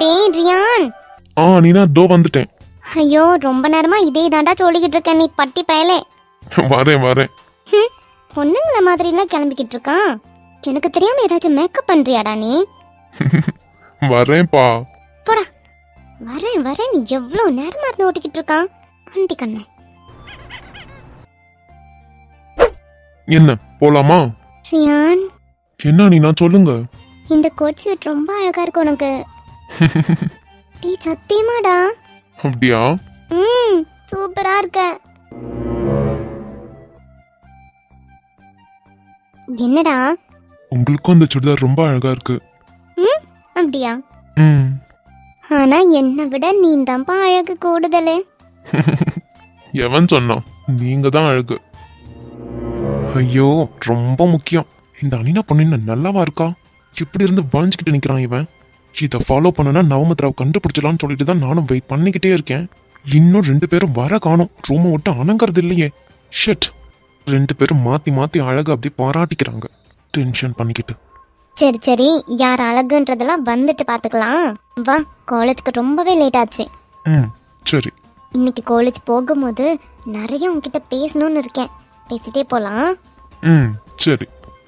டேய் ரியான் ஆ நீனா தோ வந்துட்டேன். ஐயோ ரொம்ப நேரமா இதே தாண்டா சொல்லிக்கிட்டு இருக்க நீ பட்டி பயலே. வரேன் வரேன். ஹம், பொண்ணுங்கள மாதிரிலாம் கிளம்பிக்கிட்டு இருக்கான். எனக்கு தெரியாம ஏதாச்சும் மேக்கப் பண்றியாடா நீ? வரேன்ப்பா. போடா. வரேன் வரேன். நீ எவ்வளவு நேரமா இருந்து ஓட்டிக்கிட்டு இருக்கான்? ஆண்டி கண்ணே. என்ன போலாமா? ரியான் என்ன நீனா சொல்லுங்க. இந்த கோட் சூட் ரொம்ப அழகா இருக்கு உனக்கு. டீ சத்தியமாடா. அப்படியா? ம் சூப்பரா இருக்க. என்னடா? உங்களுக்கும் அந்த சுடிதார் ரொம்ப அழகா இருக்கு. ம் அப்படியா? ம். ஆனா என்னை விட நீ தான்ப்பா அழகு கூடுதலு. எவன் சொன்னான் நீங்க தான் அழகு. ஐயோ ரொம்ப முக்கியம். இந்த அனினா பொண்ணு என்ன நல்லாவா இருக்கா? இப்படி இருந்து வளைஞ்சுக்கிட்டு நிக்கிறான் இவன்? இதை ஃபாலோ பண்ணனா நவமத்ராவை கண்டுபிடிச்சலாம்னு சொல்லிட்டு தான் நானும் வெயிட் பண்ணிக்கிட்டே இருக்கேன். இன்னும் ரெண்டு பேரும் வர காணோம். ரூமை விட்டு அணங்கறது இல்லையே. ஷட் ரெண்டு பேரும் மாத்தி மாத்தி அழகு அப்படியே பாராட்டிக்கிறாங்க. டென்ஷன் பண்ணிக்கிட்டு. சரி சரி. யார் அழகுன்றதெல்லாம் வந்துட்டு பாத்துக்கலாம் வா காலேஜ்க்கு ரொம்பவே லேட் ஆச்சு. ம் சரி. இன்னைக்கு காலேஜ் போகும்போது நிறைய உன்கிட்ட பேசணும்னு இருக்கேன். பேசிட்டே போலாம். ம் சரி.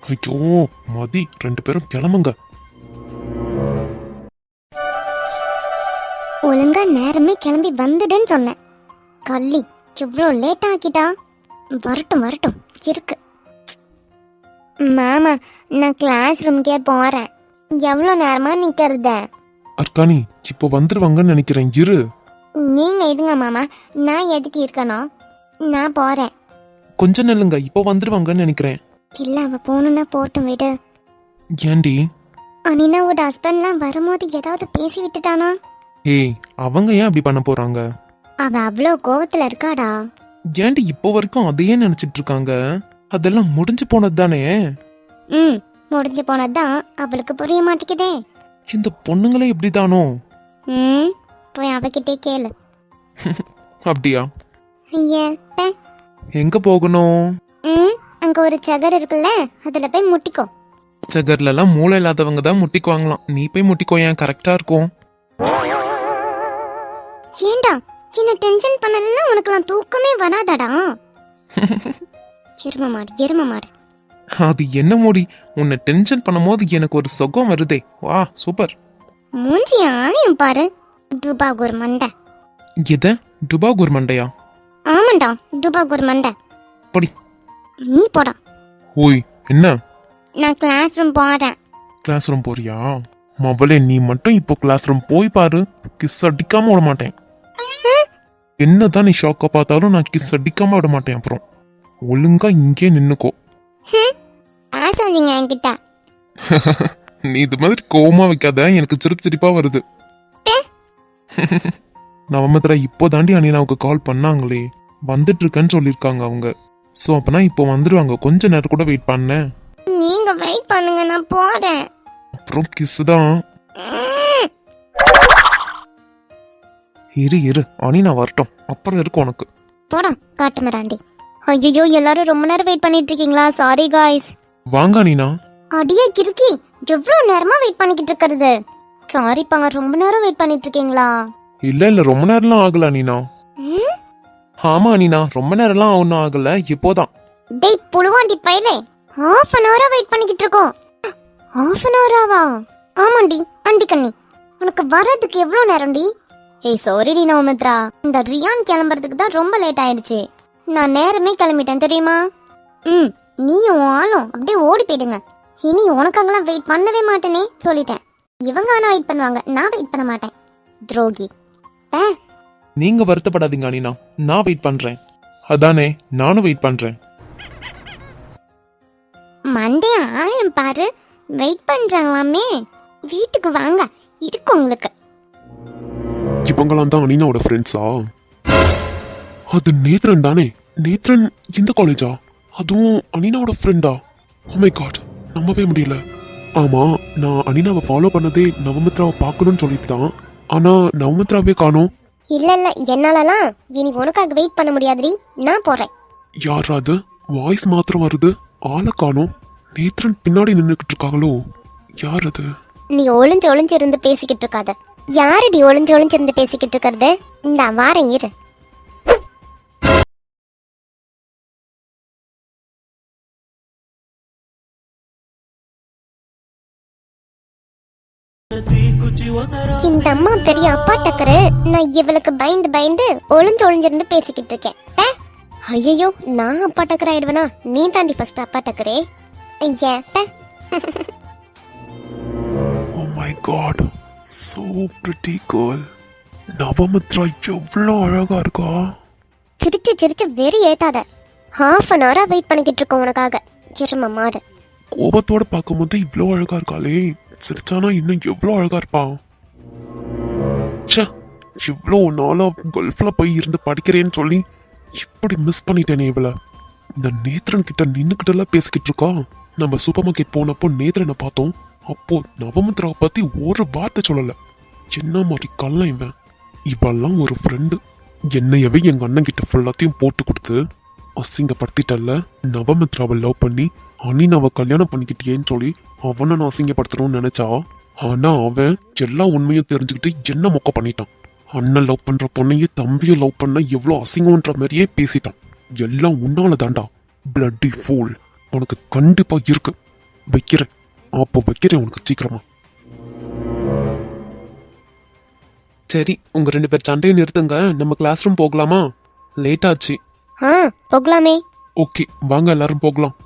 ஐயோ மதி ரெண்டு பேரும் கிளம்புங்க. ஒழுங்கா நேரமே கிளம்பி வந்துடுன்னு சொன்னேன். கள்ளி எவ்வளோ லேட் ஆக்கிட்டா? வரட்டும் வரட்டும் இருக்கு. மாமா நான் கிளாஸ் ரூம்க்கே போறேன். எவ்வளோ நேரமா நிக்கிறது? அர்க்கானி இப்போ வந்துருவாங்கன்னு நினைக்கிறேன். இரு. நீங்க இதுங்க மாமா நான் எதுக்கு இருக்கணும்? நான் போறேன். கொஞ்சம் நில்லுங்க இப்போ வந்துருவாங்கன்னு நினைக்கிறேன். இல்ல அவ போகணும்னா போட்டும் விடு. ஏண்டி அனினாவோட ஹஸ்பண்ட்லாம் வரும்போது ஏதாவது பேசி விட்டுட்டானா? ஏய் அவங்க ஏன் அப்படி பண்ண போறாங்க? அவ அவ்வளோ கோவத்துல இருக்காடா. ஏண்டி இப்போ வரைக்கும் அதையே நினைச்சிட்டு இருக்காங்க? அதெல்லாம் முடிஞ்சு போனது தானே? ம் முடிஞ்சு போனதுதான் அவளுக்கு புரிய மாட்டேங்குதே. இந்த பொண்ணுங்களே இப்படிதானோ ம் போய் அவகிட்டே கேளு. அப்படியா? ஐயா பே. எங்க போகணும்? ம் அங்க ஒரு சகர் இருக்குல்ல அதுல போய் முட்டிக்கோ. சகர்ல எல்லாம் மூளை இல்லாதவங்க தான் முட்டிக்குவாங்களாம். நீ போய் முட்டிக்கோ ஏன் கரெக்டா இருக்கும்? ஏண்டா? என்ன டென்ஷன் பண்ணலன்னா உனக்குலாம் தூக்கமே வராதடா. எரும மாடு எரும மாடு. அது என்ன மூடி? உன்னை டென்ஷன் பண்ணும்போது எனக்கு ஒரு சுகம் வருதே. வா சூப்பர் மூஞ்சி ஆணையும் பாரு. துபாகூர் மண்டை. எத? டுபாகூர் மண்டையா? ஆமாண்டா துபாகூர் மண்டை. படி. நீ போடா. ஓய் என்ன? நான் கிளாஸ் ரூம் போறேன். கிளாஸ் ரூம் போறியா? மவளே நீ மட்டும் இப்போ கிளாஸ் ரூம் போய் பாரு. கிஸ் அடிக்காம விட மாட்டேன் என்னதான் நீ ஷாக்க பார்த்தாலும் நான் கிஸ் அடிக்காம விட மாட்டேன் அப்புறம். ஒழுங்கா இங்கே நின்னுக்கோ. என்கிட்ட. நீ இது மாதிரி கோவமா வைக்காத எனக்கு சிரிப்பு சிரிப்பா வருது. நவமத்ரா இப்போ தாண்டி அனினாவுக்கு கால் பண்ணாங்களே. வந்துட்டு இருக்கேன்னு சொல்லியிருக்காங்க அவங்க. ஸோ அப்பனா இப்போ வந்துருவாங்க. கொஞ்ச நேரம் கூட வெயிட் பண்ணேன் நீங்க வெயிட் பண்ணுங்க நான் போறேன். அப்புறம் கிஸ் தான். இரு இரு. அனினா வரட்டும். அப்புறம் இருக்கு உனக்கு. போடா காட்டு மிராண்டி ஐயோ எல்லாரும் ரொம்ப நேரம் வெயிட் பண்ணிட்டு இருக்கீங்களா சாரி காய்ஸ் வாங்க அனினா. அடியே கிறுக்கி. எவ்வளோ நேரமா வெயிட் பண்ணிக்கிட்டு இருக்கிறது சாரிப்பா ரொம்ப நேரம் வெயிட் பண்ணிட்டு இருக்கீங்களா இல்ல இல்ல. ரொம்ப நேரம்லாம் ஆகல அனினா. ம்? ஆமா அனினா. ரொம்ப நேரம்லாம் ஒன்றும் ஆகல. இப்போதான் டேய் புழுவாண்டி பையலே. ஹாஃப் அன் ஹவரா வெயிட் பண்ணிக்கிட்டு இருக்கோம் ஹாஃப் அன் ஹவராவா ஆமாண்டி அண்டி கண்ணி உனக்கு வர்றதுக்கு எவ்வளோ நேரம்டி? ஏய் சாரிடி நவமித்ரா இந்த ரியான் கிளம்புறதுக்கு தான் ரொம்ப லேட் ஆயிடுச்சு. நான் நேரமே கிளம்பிட்டேன் தெரியுமா? ம் நீயும் ஆளும் அப்படியே ஓடி போயிடுங்க. இனி உனக்காகலாம் வெயிட் பண்ணவே மாட்டேனே சொல்லிட்டேன். இவங்க வேணா வெயிட் பண்ணுவாங்க நான் வெயிட் பண்ண மாட்டேன். துரோகி. நீங்க வருத்தப்படாதீங்க அனினா. நான் வெயிட் பண்றேன். அதானே நானும் வெயிட் பண்றேன். மண்டே ஆயம் பாரு. வெயிட் பண்றாங்களாமே. வீட்டுக்கு வாங்க இருக்கு உங்களுக்கு. இவங்களாம் தான் அனினாவோட ஃப்ரெண்ட்ஸா அது நேத்ரன் தானே? நேத்ரன் இந்த காலேஜா அதுவும் அனினாவோட ஃப்ரெண்டா மை காட் நம்பவே முடியல. ஆமா நான் அனினாவை ஃபாலோ பண்ணதே நவமித்ராவை பார்க்கணும்னு சொல்லிட்டு தான். ஆனா நவமித்ராவே காணோம். இல்ல இல்ல என்னாலலாம் இனி உனக்காக வெயிட் பண்ண முடியாதுடி. நான் போறேன். யார் அது? வாய்ஸ் மாத்திரம் வருது. ஆளை காணோம். நேத்ரன் பின்னாடி நின்னுக்கிட்டு இருக்காங்களோ? யார் அது? நீ ஒளிஞ்சு ஒளிஞ்சு இருந்து பேசிக்கிட்டு இருக்காத. யாரடி ஒளிஞ்சு ஒளிஞ்சு இருந்து பேசிக்கிட்டு இருக்கிறது? இந்த வாரம் இரு. இந்த அம்மா பெரிய அப்பா டக்கரு. நான் இவளுக்கு பயந்து பயந்து ஒளிஞ்சு ஒளிஞ்சிருந்து பேசிக்கிட்டு இருக்கேன். ஐயோ நான் அப்பா டக்கர் ஆயிடுவேனா? நீ தாண்டி ஃபர்ஸ்ட் அப்பா டக்கரே. ஐயா ஓ my oh so pretty girl Navamitra எவ்வளோ அழகா இருக்கா? சிரிச்சு சிரிச்சு வெறி ஏத்தாத. ஹாஃப் அன் ஹவரா வெயிட் பண்ணிக்கிட்டு இருக்கோம் உனக்காக. சிறும மாடு. கோபத்தோட பார்க்கும்போது இவ்வளோ அழகா இருக்காளே. சிரிச்சானா இன்னும் எவ்வளோ அழகா இருப்பா? ச்சே இவ்வளோ நாளா கல்ஃப்ல போய் இருந்து படிக்கிறேன்னு சொல்லி இப்படி மிஸ் பண்ணிட்டேனே இவள. இந்த நேத்ரன் கிட்ட நின்னுக்கிட்டலாம் பேசிக்கிட்டு இருக்கா? நம்ம சூப்பர் மார்க்கெட் போனப்போ நேத்ரனை பார்த்தோம். அப்போ நவமித்ராவை பத்தி ஒரு வார்த்தை சொல்லல. என்ன மாதிரி கல்ல இவன். இவெல்லாம் ஒரு ஃப்ரெண்டு என்னையவே எங்க அண்ணன் கிட்ட ஃபுல்லாத்தையும் போட்டு கொடுத்து அசிங்கப்படுத்திட்டல்ல. நவமித்ராவை லவ் பண்ணி அனினாவை கல்யாணம் பண்ணிக்கிட்டியேன்னு சொல்லி அவனை நான் அசிங்கப்படுத்தணும்னு நினைச்சா ஆனா அவன் எல்லா உண்மையும் தெரிஞ்சுக்கிட்டு என்ன மொக்க பண்ணிட்டான். அண்ணன் லவ் பண்ற பொண்ணையே தம்பியை லவ் பண்ண எவ்வளோ அசிங்கம்ன்ற மாதிரியே பேசிட்டான். எல்லாம் உன்னால தாண்டா பிளட்டி ஃபூல் உனக்கு கண்டிப்பா இருக்கு. வைக்கிறேன். அப்போ வைக்கிறேன் உனக்கு சீக்கிரமா. சரி உங்க ரெண்டு பேர் சண்டையை நிறுத்துங்க. நம்ம கிளாஸ் ரூம் போகலாமா? லேட் ஆச்சு. ஆ போகலாமே. ஓகே வாங்க எல்லாரும் போகலாம்.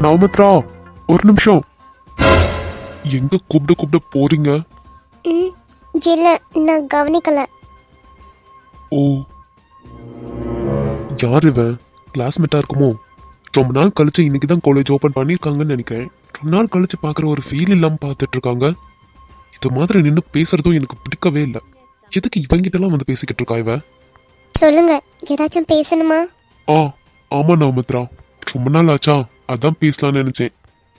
நவமித்ரா ஒரு நிமிஷம். எங்க கூப்பிட கூப்பிட போறீங்க? ம் இல்ல நான் கவனிக்கல. ஓ. யார் இவன் கிளாஸ்மேட்டா இருக்குமோ? ரொம்ப நாள் கழிச்சு இன்னைக்கு தான் காலேஜ் ஓபன் பண்ணியிருக்காங்கன்னு நினைக்கிறேன். ரொம்ப நாள் கழிச்சு பார்க்குற ஒரு ஃபீல் இல்லாம பார்த்துட்டு இருக்காங்க இது மாதிரி நின்று பேசுறதும் எனக்கு பிடிக்கவே இல்லை. எதுக்கு இவங்கிட்டலாம் வந்து பேசிக்கிட்டு இருக்கா இவ? சொல்லுங்க ஏதாச்சும் பேசணுமா? ஆ ஆமா நவமித்ரா ரொம்ப நாள் ஆச்சா அதான் பேசலாம்னு நினைச்சேன்.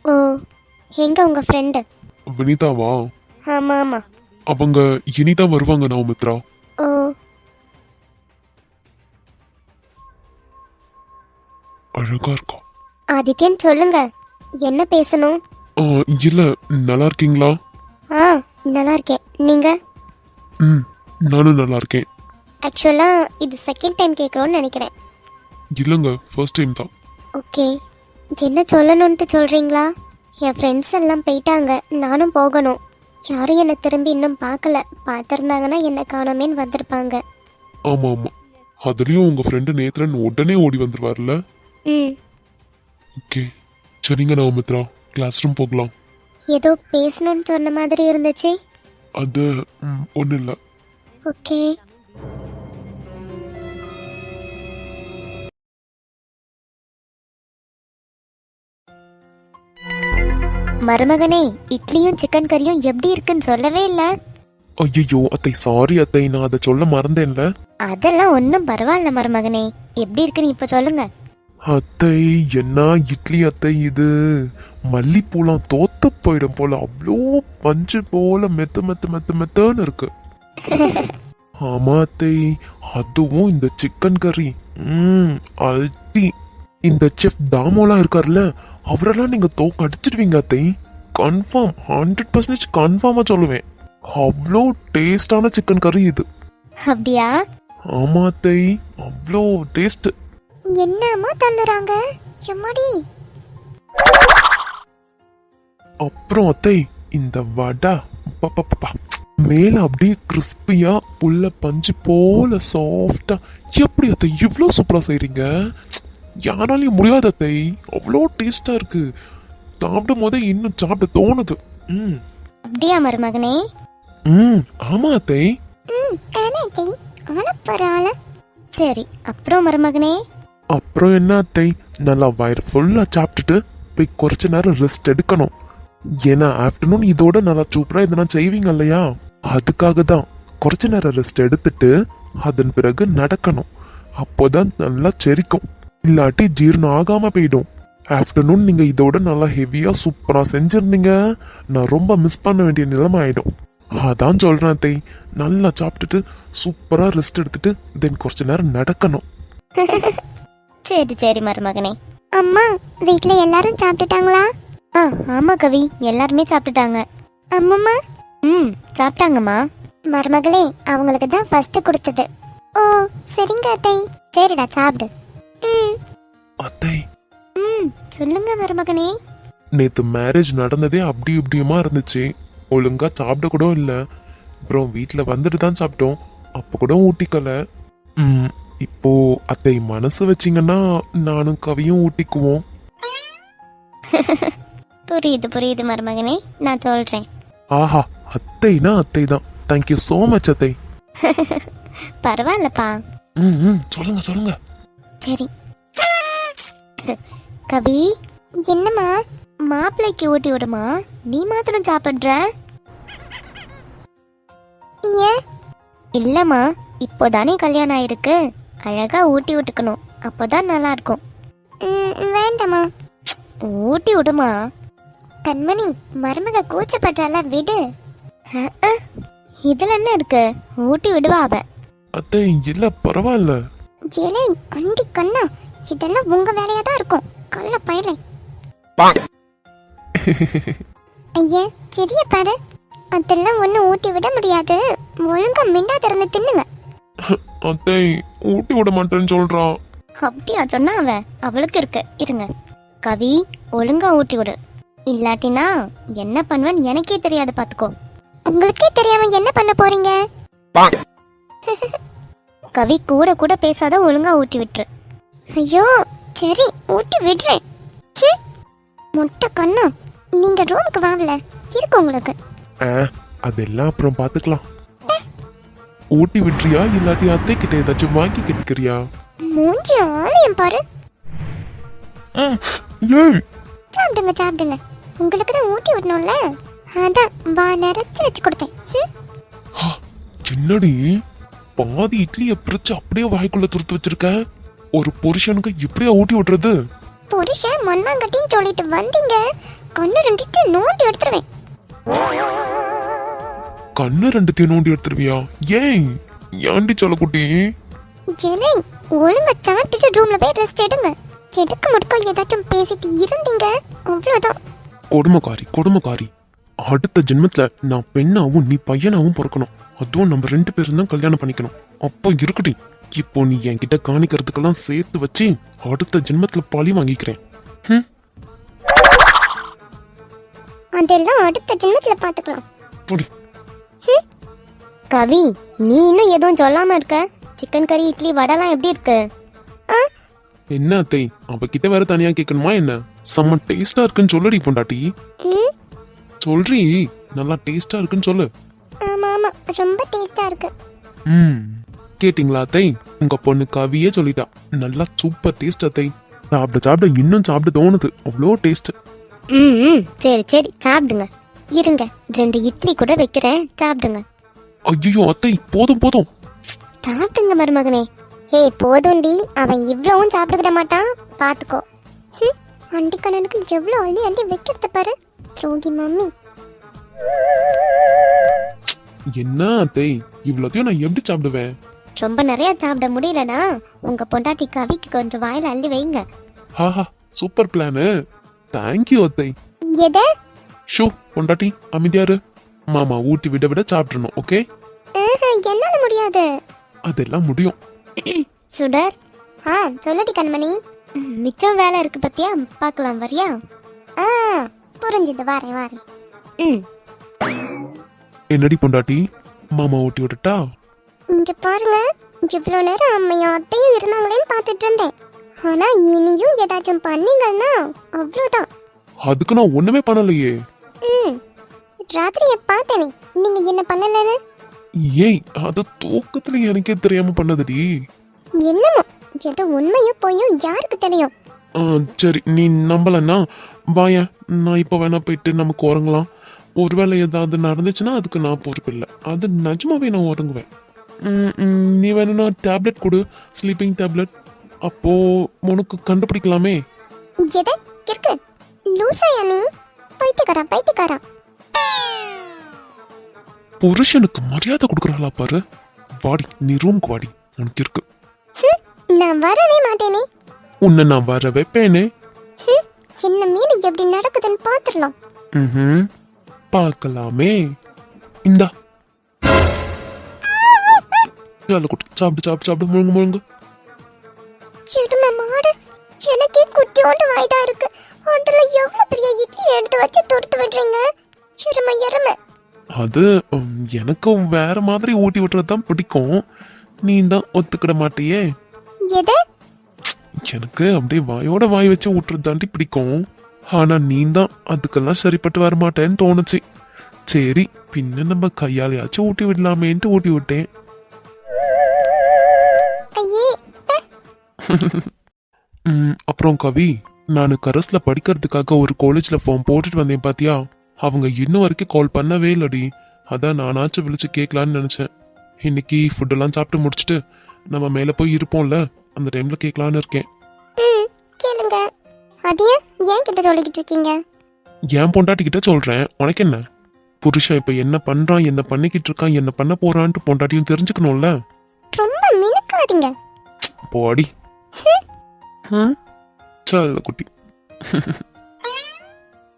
ஓ எங்க உங்க ஃப்ரெண்டு வினிதாவா? ஆமா ஆமா. அவங்க இனிதான் வருவாங்க நவமித்ரா ஓ. அழகா இருக்கா? ஆதித்யன் சொல்லுங்க. என்ன பேசணும்? இல்ல நல்லா இருக்கீங்களா ஆ நல்லா இருக்கேன் நீங்க? ம் நானும் நல்லா இருக்கேன் ஆக்சுவலா இது செகண்ட் டைம் கேட்குறோன்னு நினைக்கிறேன். இல்லைங்க ஃபர்ஸ்ட் டைம் தான். ஓகே என்ன சொல்லணும்ட்டு சொல்றீங்களா? என் ஃப்ரெண்ட்ஸ் எல்லாம் போயிட்டாங்க. நானும் போகணும். யாரும் என்னை திரும்பி இன்னும் பார்க்கல. பார்த்துருந்தாங்கன்னா என்னை காணோமேன்னு வந்திருப்பாங்க. ஆமா ஆமா அதுலயும் உங்க ஃப்ரெண்டு நேத்ரன் உடனே ஓடி வந்துருவார்ல? ம். ஓகே சரிங்க நவமித்ரா. கிளாஸ் ரூம் போகலாம். ஏதோ பேசணும்னு சொன்ன மாதிரி இருந்துச்சு. அது ஒன்றும் இல்லை. ஓகே. மருமகனே இட்லியும் சிக்கன் கறியும் எப்படி இருக்குன்னு சொல்லவே இல்லை. ஐயோ அத்தை சாரி அத்தை நான் அதை சொல்ல மறந்தேன்ல. அதெல்லாம் ஒன்றும் பரவாயில்ல மருமகனே. எப்படி இருக்குன்னு இப்போ சொல்லுங்க. அத்தை என்ன இட்லி அத்தை இது? மல்லிப்பூலாம் தோத்து போயிடும் போல அவ்வளோ பஞ்சு போல மெத்த மெத்த மெத்த மெத்தன்னு இருக்கு. ஆமா அத்தை அதுவும் இந்த சிக்கன் கறி ம் அல்டி. இந்த செஃப் தாமோலாம் இருக்கார்ல அவரெல்லாம் நீங்க தோக்க அடிச்சிடுவீங்க அத்தை. கன்ஃபார்ம் ஹண்ட்ரட் பர்சன்டேஜ் கன்ஃபார்மா சொல்லுவேன். அவ்வளோ டேஸ்டான சிக்கன் கறி இது. அப்படியா? ஆமா அத்தை அவ்வளோ டேஸ்ட் என்னம்மா தள்ளுறாங்க? எம்மாடி அப்புறம் அத்தை இந்த வடை பப்பப்பா மேல அப்படியே கிறிஸ்பியா புல்ல பஞ்சு போல சாஃப்டா எப்படி அத்தை இவ்வளோ சூப்பரா செய்றீங்க? யாராலையும் முடியாது அத்தை. அவ்வளோ டேஸ்டா இருக்கு. சாப்பிடும் போதே இன்னும் சாப்பிட தோணுது. ம். அப்படியா மருமகனே? ம் ஆமா அத்தை. ம் ஆனாத்தி ஆன பரவாயில்ல சரி அப்புறம் மருமகனே. அப்புறம் என்ன அத்தை நல்லா வயிறு ஃபுல்லாக சாப்பிட்டுட்டு போய் கொஞ்ச நேரம் ரெஸ்ட் எடுக்கணும். ஏன்னா ஆஃப்டர்நூன் இதோட நல்லா சூப்பராக எதனா செய்வீங்க இல்லையா? அதுக்காக தான் கொஞ்ச நேரம் ரெஸ்ட் எடுத்துட்டு அதன் பிறகு நடக்கணும். அப்போதான் நல்லா செரிக்கும். இல்லாட்டி ஜீரணம் ஆகாம போயிடும். ஆஃப்டர்நூன் நீங்க இதோட நல்லா ஹெவியா சூப்பரா செஞ்சிருந்தீங்க. நான் ரொம்ப மிஸ் பண்ண வேண்டிய நிலைமை ஆயிடும். அதான் சொல்றேன் தை நல்லா சாப்பிட்டுட்டு சூப்பரா ரெஸ்ட் எடுத்துட்டு தென் கொஞ்ச நேரம் நடக்கணும். சரி சரி மருமகனே. அம்மா வீட்ல எல்லாரும் சாப்பிட்டுட்டாங்களா? ஆ ஆமா கவி எல்லாருமே சாப்பிட்டுட்டாங்க. அம்மம்மா? ம் சாப்பிட்டாங்கம்மா. மருமகளே அவங்களுக்கு தான் ஃபர்ஸ்ட் கொடுத்தது. ஓ சரிங்க அத்தை. சரிடா சாப்பிடு. ம். அத்தை. ம் சொல்லுங்க மருமகனே. நேத்து மேரேஜ் நடந்ததே அப்படி இப்படியுமா இருந்துச்சு. ஒழுங்கா சாப்பிட கூட இல்ல. அப்புறம் வீட்ல வந்துட்டு தான் சாப்பிட்டோம். அப்ப கூட ஊட்டிக்கல. ம், இப்போ அத்தை மனசு வச்சீங்கன்னா நானும் கவியும் ஊட்டிக்குவோம். புரியுது புரியுது மருமகனே. நான் சொல்றேன். ஆஹா அத்தைனா அத்தை தான் தேங்க்யூ ஸோ மச் அத்தை. பரவாயில்லப்பா. ம் ம், சொல்லுங்க சொல்லுங்க. சரி. கவி என்னம்மா? மாப்பிள்ளைக்கு ஊட்டி விடுமா? நீ மாத்திரம் சாப்பிடுற? ஏன்? இல்லம்மா இப்போதானே கல்யாணம் ஆயிருக்கு. அழகா ஊட்டி விட்டுக்கணும். அப்போதான் நல்லா இருக்கும் வேண்டாமா ஊட்டி விடுமா? கண்மணி மருமக கூச்சப்படுறால விடு. இதுல என்ன இருக்கு? ஊட்டி விடுவா அவ. அத்தை இல்ல பரவாயில்ல. ஏலே அண்டி கண்ணா இதெல்லாம் உங்க வேலையா தான் இருக்கும். கள்ள பயலே ஐயா செடிய பாரு. அதெல்லாம் ஒண்ணு ஊட்டி விட முடியாது. ஒழுங்கா மிண்டா திறந்து தின்னுங்க. அத்தை ஊட்டி விட மாட்டேன்னு சொல்றான். அப்படியா சொன்னா அவ? அவளுக்கு இருக்கு. இருங்க. கவி ஒழுங்கா ஊட்டி விடு. இல்லாட்டினா என்ன பண்ணுவேன்னு எனக்கே தெரியாது பாத்துக்கோ. உங்களுக்கே தெரியாம என்ன பண்ண போறீங்க? கவி கூட கூட பேசாத ஒழுங்கா ஊட்டி விட்டுரு. ஐயோ சரி ஊட்டி விடுறேன். முட்டை கண்ணா நீங்க ரூமுக்கு வாங்கல இருக்கு உங்களுக்கு. ஆ, அதெல்லாம் அப்புறம் பாத்துக்கலாம். ஊட்டி விட்டுறியா? இல்லாட்டி அத்தை கிட்ட ஏதாச்சும் வாங்கி கேட்கிறியா மூஞ்சி ஆலயம் பாரு. ஏய் சாப்பிடுங்க சாப்பிடுங்க. உங்களுக்கு தான் ஊட்டி விடணும்ல? அதான் வா நிறைச்சு வச்சு கொடுத்தேன். என்னடி பாதி இட்லிய பிரிச்சு அப்படியே வாய்க்குள்ள துருத்து வச்சிருக்க. ஒரு புருஷனுக்கு இப்படியா ஊட்டி விடுறது? புருஷன் மண்ணாங்கட்டின்னு சொல்லிட்டு வந்தீங்க. கண்ணு ரெண்டிட்டு நோண்டி எடுத்துருவேன். கண்ணு ரெண்டுத்தையும் நோண்டி எடுத்துருவியா? ஏன் ஏன்டி சொல்லக்குட்டி ஜெலை ஒழுங்கா சாப்பிட்டுட்டு ரூம்ல போய் ரெஸ்ட் எடுங்க. எடுக்க முடுக்க ஏதாச்சும் பேசிட்டு இருந்தீங்க? அவ்வளவுதான். கொடுமைக்காரி கொடுமைக்காரி. அடுத்த ஜென்மத்துல நான் பெண்ணாவும் நீ பையனாவும் பிறக்கணும். அதுவும் நம்ம ரெண்டு பேரும் தான் கல்யாணம் பண்ணிக்கணும். அப்போ இருக்கட்டி இப்போ நீ என்கிட்ட காணிக்கிறதுக்கெல்லாம் சேர்த்து வச்சு அடுத்த ஜென்மத்துல பழி வாங்கிக்கிறேன். ஹம், அதெல்லாம் அடுத்த ஜென்மத்துல பாத்துக்கலாம். போடி. கவி நீ இன்னும் எதுவும் சொல்லாம இருக்க? சிக்கன் கறி இட்லி வடைலாம் எப்படி இருக்கு? என்ன அத்தை? அவகிட்ட வேற தனியா கேட்கணுமா என்ன? செம்ம டேஸ்டா இருக்குன்னு சொல்லுடி பொண்டாட்டி. சொல்றி நல்லா டேஸ்டா இருக்குன்னு சொல்லு. ஆமா ஆமா. ரொம்ப டேஸ்டா இருக்கு. ம். கேட்டிங்களா அத்தை? உங்க பொண்ணு கவியே சொல்லிட்டா. நல்லா சூப்பர் டேஸ்ட் அத்தை. சாப்பிட சாப்பிட இன்னும் சாப்பிட தோணுது. அவ்வளோ டேஸ்ட் ம். சரி சரி. சாப்பிடுங்க. இருங்க. ரெண்டு இட்லி கூட வைக்கிறேன். சாப்பிடுங்க. ஐயோ அத்தை போதும் போதும். சாப்பிடுங்க மருமகனே. ஏய் போதும்டி. அவன் இவ்வளவும் சாப்பிட்டுக்கிட மாட்டான். பாத்துக்கோ. அண்டி கண்ணனுக்கு எவ்வளோ அள்ளி அள்ளி வைக்கிறத பாரு. ரோகி மம்மி. என்ன அத்தை? இவ்வளோத்தையும் நான் எப்படி சாப்பிடுவேன்? ரொம்ப நிறைய சாப்பிட முடியலனா உங்க பொண்டாட்டி கவிக்கு கொஞ்சம் வாயில அள்ளி வைங்க. ஹாஹா சூப்பர் பிளானு தேங்க்யூ அத்தை. எத? ஷோ பொண்டாட்டி அமைதியாரு மாமா ஊட்டி விட விட சாப்பிட்றணும் ஓகே என்னால முடியாது. அதெல்லாம் முடியும். சுடர். ஆ சொல்லடி கண்மணி. மிச்சம் வேலை இருக்கு பத்தியா? பார்க்கலாம் வரியா? ஆ புரிஞ்சுது வாரேன் வாரேன் ம். என்னடி பொண்டாட்டி? மாமா ஊட்டி விட்டுட்டா? இங்க பாருங்க இவ்வளோ நேரம் அம்மையும் அத்தையும் இருந்தாங்களேன்னு பார்த்துட்டு இருந்தேன். ஆனா இனியும் ஏதாச்சும் பண்ணீங்கன்னா அவ்வளோதான் அதுக்கு நான் ஒண்ணுமே பண்ணலையே. ராத்திரியை பார்த்தேனே. நீங்க என்ன பண்ணலன்னு? ஏய் அது தூக்கத்துல எனக்கே தெரியாம பண்ணதுடி. என்னமோ எது உண்மையோ பொய்யோ யாருக்கு தெரியும்? ஆ, சரி நீ நம்பலன்னா வாயேன் நான் இப்போ வேணா போயிட்டு நமக்கு உறங்கலாம். ஒருவேளை ஏதாவது நடந்துச்சுன்னா அதுக்கு நான் பொறுப்பில்லை அது நிஜமாவே நான் உறங்குவேன். ம், ம், நீ வேணும்னா டேப்லெட் கொடு ஸ்லீப்பிங் டேப்லெட் அப்போ உனக்கு கண்டுபிடிக்கலாமே. எது? இருக்கு லூசாயா நீ? பைத்தியக்காரா பைத்தியக்காரா? புருஷனுக்கு மரியாதை கொடுக்குறாளா பாரு. வாடி நீ ரூமுக்கு வாடி. உனக்கு இருக்கு. நான் வரவே மாட்டேனே. உன்னை நான் வர வைப்பேனே. என்ன மீறி எப்படி நடக்குதுன்னு பார்த்துடலாம் ம்ஹும். பார்க்கலாமே இந்தா. சாப்பிட்டு சாப்பிட்டு சாப்பிட்டு முழுங்கு முழுங்கு. சிறும மாடு எனக்கே குட்டியோண்டு வாய்தா இருக்கு. அதுல எவ்வளவு பெரிய இட்லி எடுத்து வச்சு துடுத்து விடுறீங்க? எருமை. அது எனக்கும் வேற மாதிரி ஊட்டி விட்டுறது தான் பிடிக்கும். நீ தான் ஒத்துக்கிட மாட்டியே. எது? எனக்கு அப்படியே வாயோட வாய் வச்சு ஊட்டுறது தாண்டி பிடிக்கும். ஆனா நீ தான் அதுக்கெல்லாம் சரிப்பட்டு வர மாட்டேன்னு தோணுச்சு. சரி பின்ன நம்ம கையாலையாச்சும் ஊட்டி விடலாமேன்ட்டு ஊட்டி விட்டேன். அப்புறம் கவி நான் கரஸ்ல படிக்கிறதுக்காக ஒரு காலேஜ்ல ஃபார்ம் போட்டுட்டு வந்தேன் பாத்தியா? அவங்க இன்னும் வரைக்கும் கால் பண்ணவே இல்லடி. அதான் நானாச்சும் விழிச்சு கேட்கலான்னு நினைச்சேன். இன்னைக்கு ஃபுட்டெல்லாம் சாப்பிட்டு முடிச்சுட்டு நம்ம மேலே போய் இருப்போம்ல. அந்த டைம்ல கேட்கலான்னு இருக்கேன். ம் கேளுங்க. அது ஏன் ஏன் கிட்ட சொல்லிக்கிட்டு இருக்கீங்க? என் பொண்டாட்டி கிட்ட சொல்றேன்? உனக்கு என்ன? புருஷன் இப்ப என்ன பண்றான் என்ன பண்ணிக்கிட்டு இருக்கான் என்ன பண்ண போறான்ட்டு பொண்டாட்டியும் தெரிஞ்சுக்கணும்ல. ரொம்ப மினுக்காதீங்க. போடி. சல்ல குட்டி.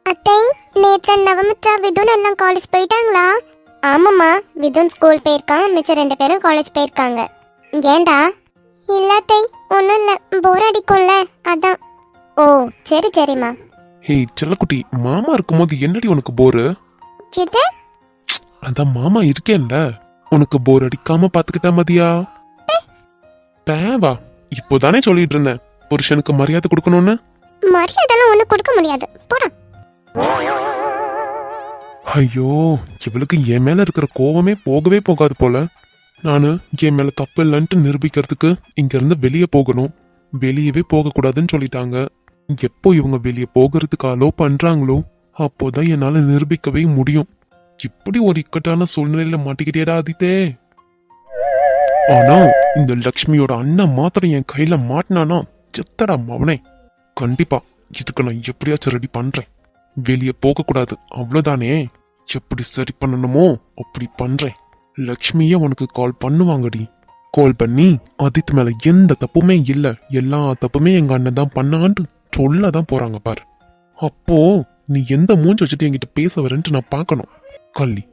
அத்தை நேற்று நவமித்ரா விதுன் எல்லாம் காலேஜ் போயிட்டாங்களா? ஆமாம்மா விதுன் ஸ்கூல் போயிருக்கான். மிச்சம் ரெண்டு பேரும் காலேஜ் போயிருக்காங்க. ஏண்டா இல்ல அத்தை ஒன்றும் இல்லை. போர் அடிக்கும்ல அதான். ஓ சரி சரிம்மா. ஹேய் செல்லக்குட்டி மாமா இருக்கும்போது என்னடி உனக்கு போரு இது அதான் மாமா இருக்கேன்ல. உனக்கு போர் அடிக்காம பாத்துக்கிட்டா மதியா? தேவா இப்போதானே சொல்லிட்டு இருந்தேன். புருஷனுக்கு மரியாதை கொடுக்கணும்னு. மரியாதைலாம் ஒன்றும் கொடுக்க முடியாது. போடா. ஐயோ இவளுக்கு என் மேல இருக்கிற கோவமே போகவே போகாது போல. நானு என் மேல தப்பு இல்லைன்ட்டு நிரூபிக்கிறதுக்கு இங்க இருந்து வெளியே போகணும். வெளியவே போக கூடாதுன்னு சொல்லிட்டாங்க. எப்போ இவங்க வெளியே போகிறதுக்கு அலோ பண்றாங்களோ அப்போதான் என்னால நிரூபிக்கவே முடியும். இப்படி ஒரு இக்கட்டான சூழ்நிலையில மாட்டிக்கிட்டேடா ஆதித்தே. ஆனா இந்த லக்ஷ்மியோட அண்ணன் மாத்திரம் என் கையில மாட்டினானா செத்தடா மவனே. கண்டிப்பா இதுக்கு நான் எப்படியாச்சும் ரெடி பண்றேன். வெளியே போகக்கூடாது. அவ்வளோதானே எப்படி சரி பண்ணணுமோ அப்படி பண்றேன். லக்ஷ்மியே உனக்கு கால் பண்ணுவாங்கடி. கால் பண்ணி அதித் மேல எந்த தப்புமே இல்லை. எல்லா தப்புமே எங்க அண்ணன் தான் பண்ணான்ட்டு சொல்ல தான் போறாங்க பாரு. அப்போ நீ எந்த மூஞ்சி வச்சுட்டு என்கிட்ட பேச வரேன்ட்டு நான் பார்க்கணும். கள்ளி.